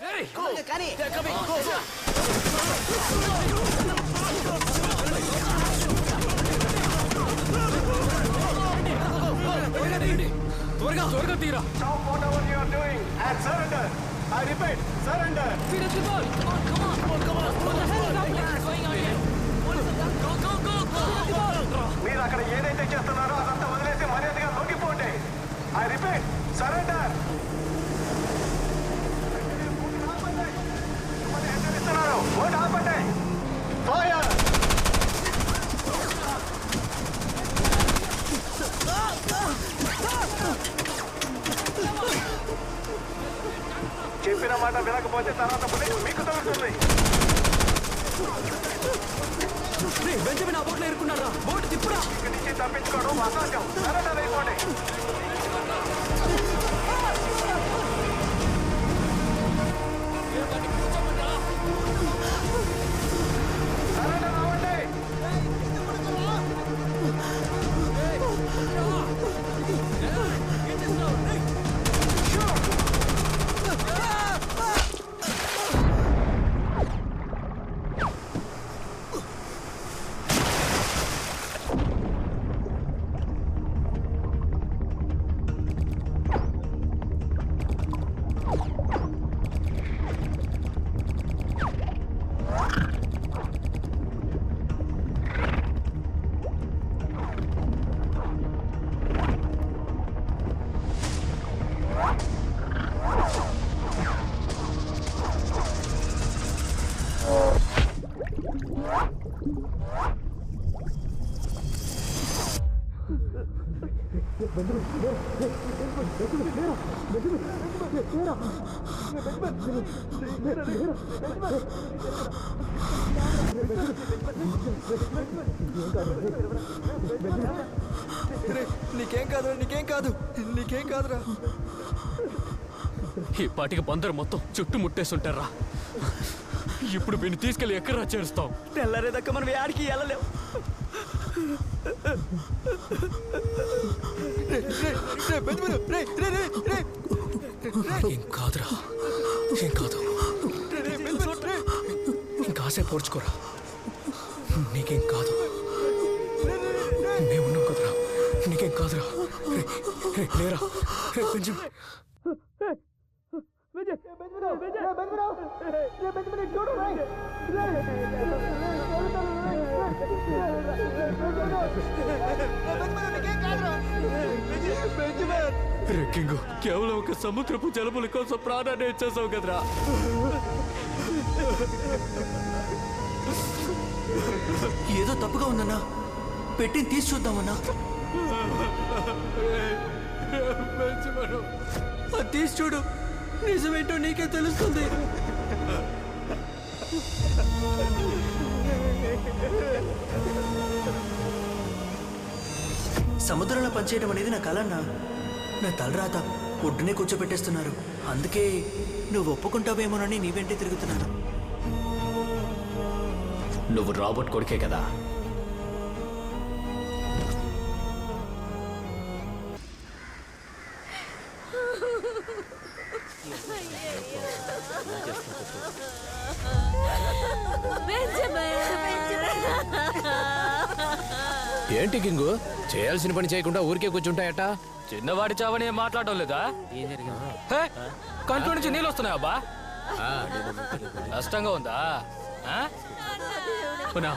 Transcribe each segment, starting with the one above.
కానీ త్వరగా త్వరగా తీరా Stop whatever you are doing and surrender. I repeat, surrender. మీరు బెంజమిన్ ఆ బోట్లో ఇరుక్కున్నారా బోట్ తిప్పురా తప్పించుకోవడం అసాధ్యం వేసుకోండి నీకేం కాదురా నీకేం కాదు నీకేం కాదురా. ఈ పాటికి బందరు మొత్తం చుట్టుముట్టేస్తుంటారా ఇప్పుడు వీడిని తీసుకెళ్ళి ఎక్కడ చేరుస్తాం తెల్లరేదాకా మనం యాడికి వెళ్ళలేం. ఏం కాదురా ఏం కాదు ఇంకాసే పోడ్చుకోరా నీకేం కాదు మేమున్నాం కదరా నీకేం కాదురా రే, రే, లేరా రే, బెంజమిన్. రే, కేవలం ఒక సముద్రపు జలుబుల కోసం ప్రాణాన్ని ఇచ్చేసావు కదరా. ఏదో తప్పుగా ఉందన్నా. పెట్టింది తీసి చూద్దామన్నా. అది తీసి చూడు. నిజమేంటో నీకే తెలుస్తుంది. సముద్రంలో పనిచేయడం అనేది నా కలన్నా. నా తలరాత ఒడ్డునే కూర్చోబెట్టేస్తున్నారు. అందుకే నువ్వు ఒప్పుకుంటావేమోనని నీ వెంటే తిరుగుతున్నాను. నువ్వు రాబర్ట్ కొడుకే కదా. ఏంటి కింగు? చేయాల్సిన పని చేయకుండా ఊరికే కూర్చుంటాయట? చిన్నవాడి చావని ఏం మాట్లాడడం లేదా? హే, కంట్లో నుంచి నీళ్ళు వస్తున్నాయి అబ్బా? కష్టంగా ఉందా? ఆ? అవునా?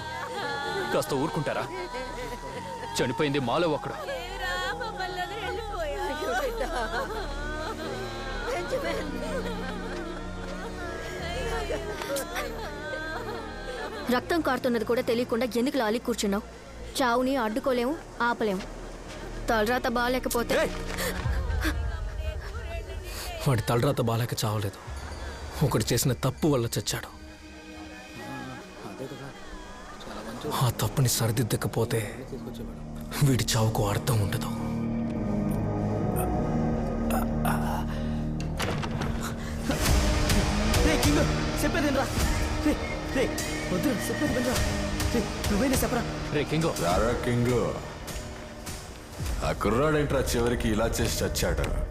కాస్త ఊరుకుంటారా? చనిపోయింది మాలో ఒకడు రక్తం కారుతున్నది కూడా తెలియకుండా ఎందుకు లాలి కూర్చున్నావు? చావుని అడ్డుకోలేము ఆపలేము. తలరాత బాగాలేకపోతే వాడి తలరాత బాలేక చావలేదు. ఒకడు చేసిన తప్పు వల్ల చచ్చాడు. ఆ తప్పుని సరిదిద్దకపోతే వీడి చావుకు అర్థం ఉండదు. రే కింగ్ చెప్పేది రా రే నువ్వేనా చెప్పరా రే కింగో. రారా కింగ్. ఆ కుర్రాడేంట్రా చివరికి ఇలా చేసి చచ్చాడు?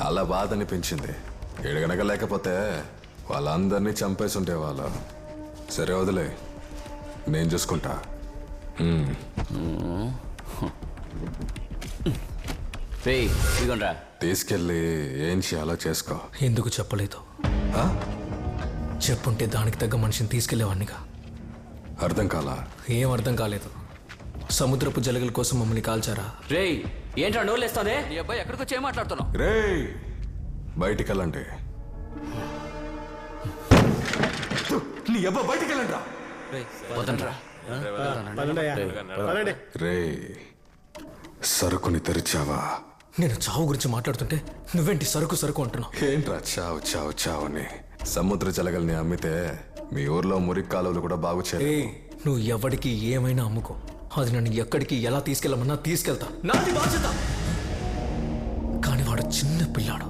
చాలా బాధ అనిపించింది. ఎడగనక లేకపోతే వాళ్ళందరినీ చంపేసి ఉంటే వాళ్ళు సరే వదిలే. నేను చూసుకుంటా. తీసుకెళ్ళి ఏం చేయాలో చేసుకో. ఎందుకు చెప్పలేదు? ఆ? చెప్పుంటే దానికి తగ్గ మనిషిని తీసుకెళ్ళేవాడినిగా. అర్థం కాలా? ఏం అర్థం కాలేదు. సముద్రపు జలగల కోసం మమ్మల్ని కాల్చారా? రే ఏంట్రా నోళ్ళు వేస్తానే నీ అబ్బాయి ఎక్కడికి వచ్చి ఏం మాట్లాడుతున్నావు? రే బయటికి వెళ్ళండి నీ అబ్బా బయటికి వెళ్ళండి వదండ్రా రే సరుకుని తెరిచావా? నేను చావు గురించి మాట్లాడుతుంటే నువ్వేంటి సరుకు సరుకు అంటున్నావు? ఏంట్రా చావు చావు చావుని? సముద్ర జలగల్ని అమ్మితే మీ ఊర్లో మురికి కాలువలు కూడా బాగు చేయాలి నువ్వు ఎవడికి ఏమైనా అమ్ముకో. అది నన్ను ఎక్కడికి ఎలా తీసుకెళ్ళమన్నా తీసుకెళ్తా. నాది బాధ్యత. కానీ వాడు చిన్న పిల్లాడు.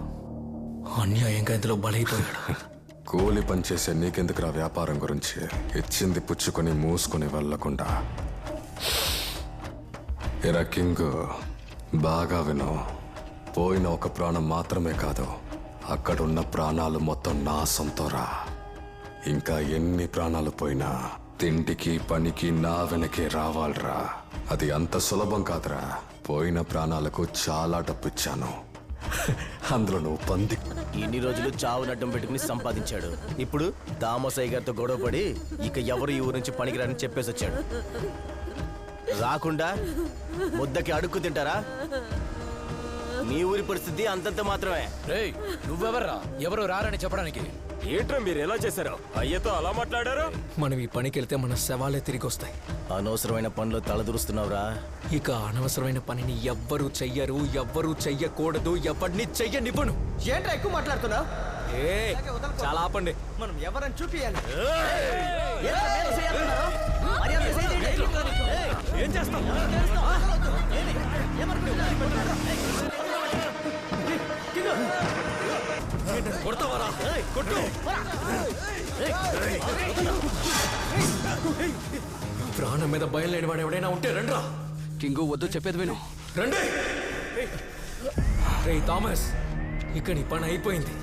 అన్యాయంగా ఇందులో బలైపోయాడు. కూలి పనిచేసే నీకెందుకురా వ్యాపారం గురించి? ఇచ్చింది పుచ్చుకొని మూసుకొని వెళ్ళకుండా. ఎరా కింగ్ బాగా విను. పోయిన ఒక ప్రాణం మాత్రమే కాదు. అక్కడున్న ప్రాణాలు మొత్తం నా సొంతరా. ఇంకా ఎన్ని ప్రాణాలు పోయినా తిండికి పనికి నా వెనకే రావాలరా. అది అంత సులభం కాదురా. పోయిన ప్రాణాలకు చాలా డబ్బిచ్చాను. అందులో నువ్వు పంది. ఇన్ని రోజులు చావు నడ్డం పెట్టుకుని సంపాదించాడు. ఇప్పుడు దామోసయ్య గారితో గొడవపడి ఇక ఎవరు ఈ ఊరు నుంచి పనికిరాని చెప్పేసి వచ్చాడు రాకుండా ముద్దకి అడుక్కు తింటారా? మీ ఊరి పరిస్థితి అంతంత మాత్రమే. రేయ్ నువ్వెవర్రా? ఎవరు రారని చెప్పడానికి? ఏంట్రా మీరు ఎలా చేశారు? అయ్యతో అలా మాట్లాడారు? మనం ఈ పనికి వెళ్తే మన శవాలే తిరిగి వస్తాయి అనవసరమైన పనులు తలదూరుస్తున్నావురా. ఇక అనవసరమైన పనిని ఎవ్వరూ చెయ్యరు ఎవ్వరూ చెయ్యకూడదు ఎవరిని చెయ్యనివ్వను. ఏంట్రా ఎక్కువ మాట్లాడుతున్నావు? ఏ చాలా ఆపండి. మనం ఎవరని చూపియాలి ఏం చేస్తాం కొడతావారా? కొట్టు. ప్రాణం మీద భయం లేని వాడు ఎవడైనా ఉంటే రండ్రా. కింగు వద్దు చెప్పేది విను. రండి. రే థామస్ ఇక నీ పని అయిపోయింది.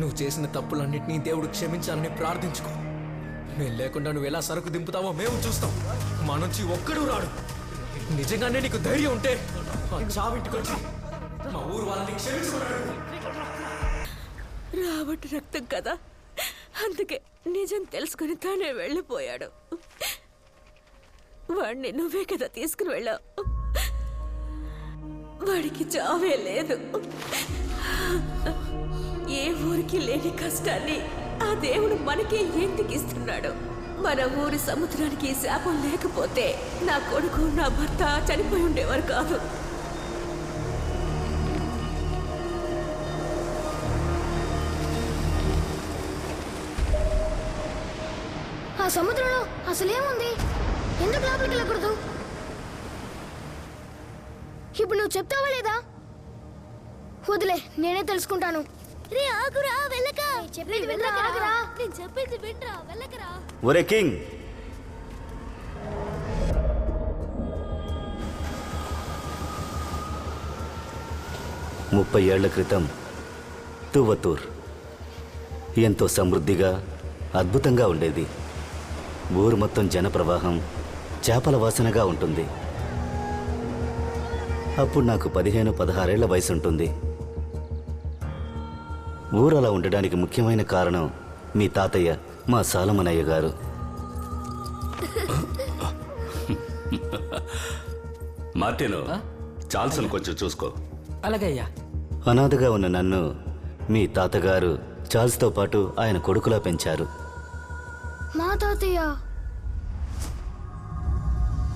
నువ్వు చేసిన తప్పులన్నింటినీ దేవుడు క్షమించాలని ప్రార్థించుకో. నేను లేకుండా నువ్వు ఎలా సరుకు దింపుతావో మేము చూస్తాం. మా నుంచి ఒక్కడూ రాడు. నిజంగానే నీకు ధైర్యం ఉంటే ఆ చావింటికి వచ్చి మా ఊరు వాళ్ళని క్షమించుకున్నాడు రాబట్టు రక్తం కదా. అందుకే నిజం తెలుసుకుని తానే వెళ్ళిపోయాడు. వాడిని నువ్వే కదా తీసుకుని వెళ్ళావు. వాడికి చావే లేదు. ఏ ఊరికి లేని కష్టాన్ని ఆ దేవుడు మనకే ఎందుకు ఇస్తున్నాడు? మన ఊరి సముద్రానికి శాపం లేకపోతే నా కొడుకు నా భర్త చనిపోయి ఉండేవారు కాదు. సముద్రంలో అసలేముంది? ఎందుకు లోపలికి వెళ్ళకూడదు? ఇప్పుడు నువ్వు చెప్తావా లేదా? వదిలే నేనే తెలుసుకుంటాను. రే ఆగురా వెళ్ళక. చెప్పేది వినరా ఆగురా. నేను చెప్పేది వినరా వెళ్ళకరా. ఒరే కింగ్. ముప్పై ఏళ్ళ క్రితం తువతూర్ ఎంతో సమృద్ధిగా అద్భుతంగా ఉండేది. ఊరు మొత్తం జనప్రవాహం చేపల వాసనగా ఉంటుంది. అప్పుడు నాకు పదిహేను పదహారేళ్ళ వయసు ఉంటుంది ఊరు అలా ఉండడానికి ముఖ్యమైన కారణం మీ తాతయ్య మా సాలమనయ్య గారు. మార్టిను చాల్సన్ కొంచెం చూసుకో. అలాగే అయ్యా. అనాథగా ఉన్న నన్ను మీ తాతగారు చార్ల్స్తో పాటు ఆయన కొడుకులా పెంచారు. తాతయ్య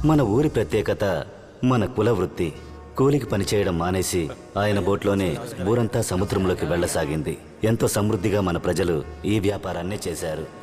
మన ఊరి ప్రత్యేకత మన కుల వృత్తి కూలికి పనిచేయడం మానేసి ఆయన బోట్లోనే ఊరంతా సముద్రంలోకి వెళ్ళసాగింది. ఎంతో సమృద్ధిగా మన ప్రజలు ఈ వ్యాపారాన్నే చేశారు.